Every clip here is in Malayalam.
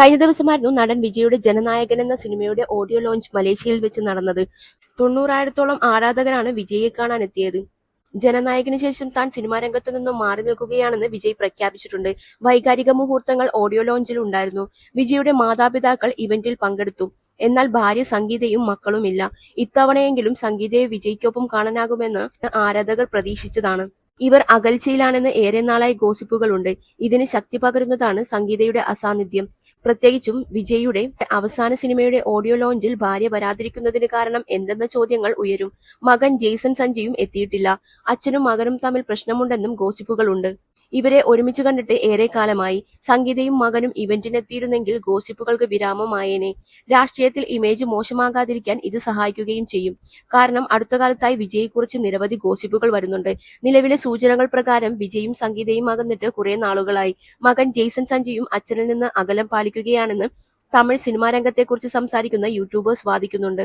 കഴിഞ്ഞ ദിവസമായിരുന്നു നടൻ വിജയുടെ ജനനായകൻ എന്ന സിനിമയുടെ ഓഡിയോ ലോഞ്ച് മലേഷ്യയിൽ വെച്ച് നടന്നത്. തൊണ്ണൂറായിരത്തോളം ആരാധകരാണ് വിജയെ കാണാൻ എത്തിയത് ജനനായകന് ശേഷം താൻ സിനിമാ രംഗത്ത് നിന്നും മാറി നിൽക്കുകയാണെന്ന് വിജയ് പ്രഖ്യാപിച്ചിട്ടുണ്ട്. വൈകാരിക മുഹൂർത്തങ്ങൾ ഓഡിയോ ലോഞ്ചിൽ ഉണ്ടായിരുന്നു. വിജയുടെ മാതാപിതാക്കൾ ഇവന്റിൽ പങ്കെടുത്തു. എന്നാൽ ഭാര്യ സംഗീതയും മക്കളുമില്ല. ഇത്തവണയെങ്കിലും സംഗീതയെ വിജയ്ക്കൊപ്പം കാണാനാകുമെന്ന് ആരാധകർ പ്രതീക്ഷിച്ചതാണ്. ഇവർ അകൽച്ചയിലാണെന്ന് ഏറെ നാളായി ഗോസിപ്പുകളുണ്ട്. ഇതിന് ശക്തി പകരുന്നതാണ് സംഗീതയുടെ അസാന്നിധ്യം. പ്രത്യേകിച്ചും വിജയുടെ അവസാന സിനിമയുടെ ഓഡിയോ ലോഞ്ചിൽ ഭാര്യ വരാതിരിക്കുന്നതിന് കാരണം എന്തെന്ന ചോദ്യങ്ങൾ ഉയരും. മകൻ ജെയ്സൺ സഞ്ജയും എത്തിയിട്ടില്ല. അച്ഛനും മകനും തമ്മിൽ പ്രശ്നമുണ്ടെന്നും ഗോസിപ്പുകളുണ്ട്. ഇവരെ ഒരുമിച്ച് കണ്ടിട്ട് ഏറെ കാലമായി സംഗീതയും മകനും ഇവന്റിനെത്തിയിരുന്നെങ്കിൽ ഗോസിപ്പുകൾക്ക് വിരാമമായേനെ. രാഷ്ട്രീയത്തിൽ ഇമേജ് മോശമാകാതിരിക്കാൻ ഇത് സഹായിക്കുകയും ചെയ്യും. കാരണം അടുത്ത കാലത്തായി വിജയെക്കുറിച്ച് നിരവധി ഗോസിപ്പുകൾ വരുന്നുണ്ട്. നിലവിലെ സൂചനകൾ പ്രകാരം വിജയും സംഗീതയും അകന്നിട്ട് കുറെ നാളുകളായി. മകൻ ജെയ്സൺ സഞ്ജയും അച്ഛനിൽ നിന്ന് അകലം പാലിക്കുകയാണെന്ന് തമിഴ് സിനിമാ രംഗത്തെക്കുറിച്ച് സംസാരിക്കുന്ന യൂട്യൂബേഴ്സ് വാദിക്കുന്നുണ്ട്.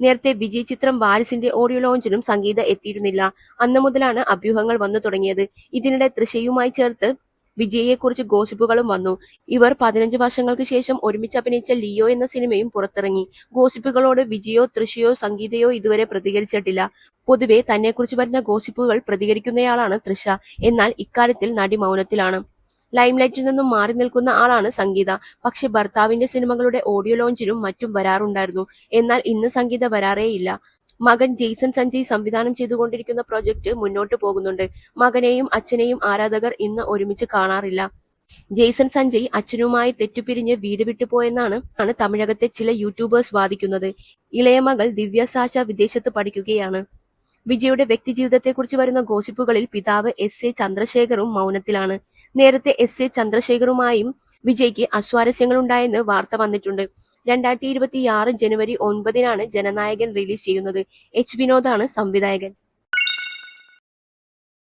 നേരത്തെ വിജയ് ചിത്രം വാരിസിന്റെ ഓഡിയോ ലോഞ്ചിനും സംഗീത എത്തിയിരുന്നില്ല. അന്നു മുതലാണ് അഭ്യൂഹങ്ങൾ വന്നു തുടങ്ങിയത്. ഇതിനിടെ തൃശയുമായി ചേർത്ത് വിജയെക്കുറിച്ച് ഗോസിപ്പുകളും വന്നു. ഇവർ പതിനഞ്ച് വർഷങ്ങൾക്ക് ശേഷം ഒരുമിച്ച് അഭിനയിച്ച ലിയോ എന്ന സിനിമയും പുറത്തിറങ്ങി. ഗോസിപ്പുകളോട് വിജയോ തൃശയോ സംഗീതയോ ഇതുവരെ പ്രതികരിച്ചിട്ടില്ല. പൊതുവെ തന്നെക്കുറിച്ച് വരുന്ന ഗോസിപ്പുകൾ പ്രതികരിക്കുന്നയാളാണ് തൃശ. എന്നാൽ ഇക്കാര്യത്തിൽ നടി മൗനത്തിലാണ്. ലൈംലൈറ്റിൽ നിന്നും മാറി നിൽക്കുന്ന ആളാണ് സംഗീത. പക്ഷെ ഭർത്താവിന്റെ സിനിമകളുടെ ഓഡിയോ ലോഞ്ചിനും മറ്റും വരാറുണ്ടായിരുന്നു. എന്നാൽ ഇന്ന് സംഗീത വരാറേയില്ല. മകൻ ജെയ്സൺ സഞ്ജയ് സംവിധാനം ചെയ്തുകൊണ്ടിരിക്കുന്ന പ്രൊജക്ട് മുന്നോട്ട് പോകുന്നുണ്ട്. മകനെയും അച്ഛനെയും ആരാധകർ ഇന്ന് ഒരുമിച്ച് കാണാറില്ല. ജെയ്സൺ സഞ്ജയ് അച്ഛനുമായി തെറ്റുപിരിഞ്ഞ് വീട് വിട്ടുപോയെന്നാണ് ആണ് തമിഴകത്തെ ചില യൂട്യൂബേഴ്സ് വാദിക്കുന്നത്. ഇളയ മകൾ ദിവ്യ സാഷ വിദേശത്ത് പഠിക്കുകയാണ്. വിജയുടെ വ്യക്തിജീവിതത്തെക്കുറിച്ച് വരുന്ന ഗോസിപ്പുകളിൽ പിതാവ് എസ് എ ചന്ദ്രശേഖറും മൗനത്തിലാണ്. നേരത്തെ എസ് എ ചന്ദ്രശേഖറുമായും വിജയ്ക്ക് അസ്വാരസ്യങ്ങളുണ്ടായെന്ന് വാർത്ത വന്നിട്ടുണ്ട്. രണ്ടായിരത്തി ഇരുപത്തിയാറ് ജനുവരി ഒൻപതിനാണ് ജനനായകൻ റിലീസ് ചെയ്യുന്നത്. എച്ച് വിനോദാണ് സംവിധായകൻ.